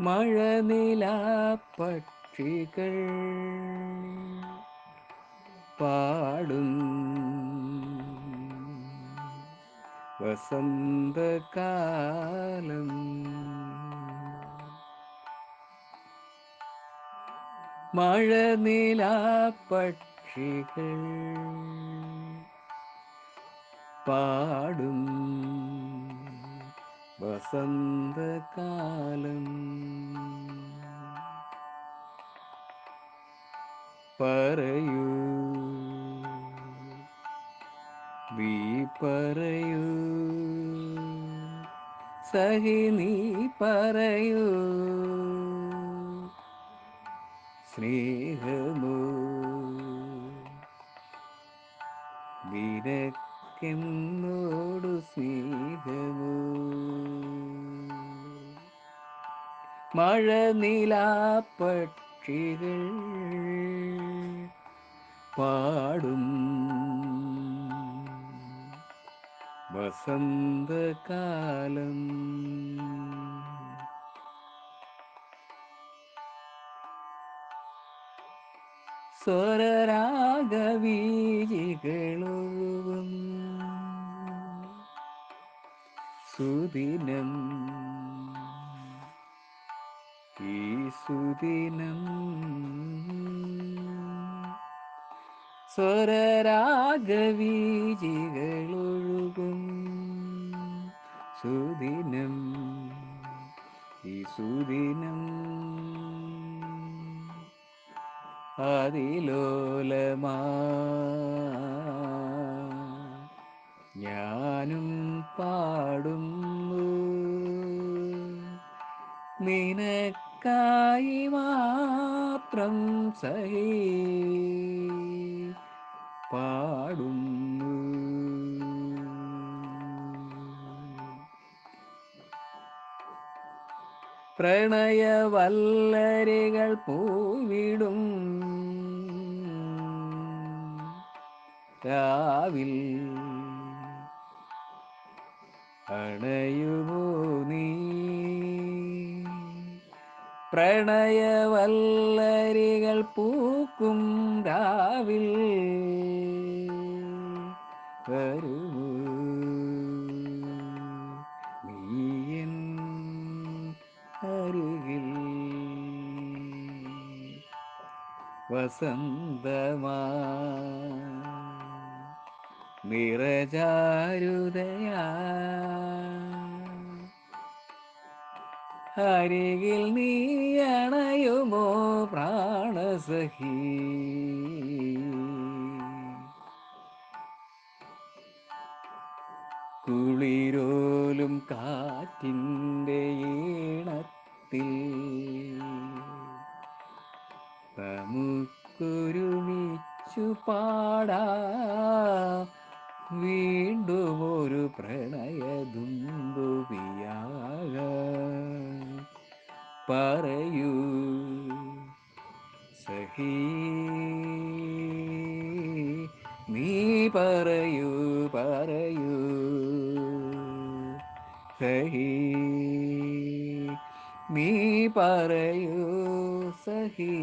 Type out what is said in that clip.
മഴനില പക്ഷികൾ പാടും. വസന്തകാലം മഴനില പക്ഷികൾ പാടും. വസന്തകാലം. പറയൂ. വി പറയൂ. സഹി നീ പറയൂ. സ്നേഹമോ? നിനക്കെന്നോടു സ്നേഹമോ? മഴ നിലാപ്പക്ഷികൾ പാടും. വസന്തകാലം സ്വരരാഗവീജികളൊഴുകും സുദിനം ഈ സുദിനം സ്വരരാഗവീജികളൊഴുകും സുദിനം. ഈ സുദിനം അതിലോലമാ നിനക്കായി മാത്രം സഹി. പാടുന്നു. പ്രണയവല്ലരികൾ പൂവിടും. രാവിൽ അണയുമോ നീ? പ്രണയവല്ലരികൾ പൂക്കും രാവിൽ. വരൂ നീയൻ വസന്തമാ നിറചാരുതയാ. അരികിൽ നീയണയുമോ പ്രാണസഹി? കുളിരോലും കാറ്റിന്റെ ഈണത്തിൽ നമുക്കൊരുമിച്ചു പാടാ വീണ്ടും ഒരു പ്രണയദുംബുവിയാക പറയൂ. സഹി നീ പറയൂ പറയൂ. സഹി നീ പറയൂ സഹി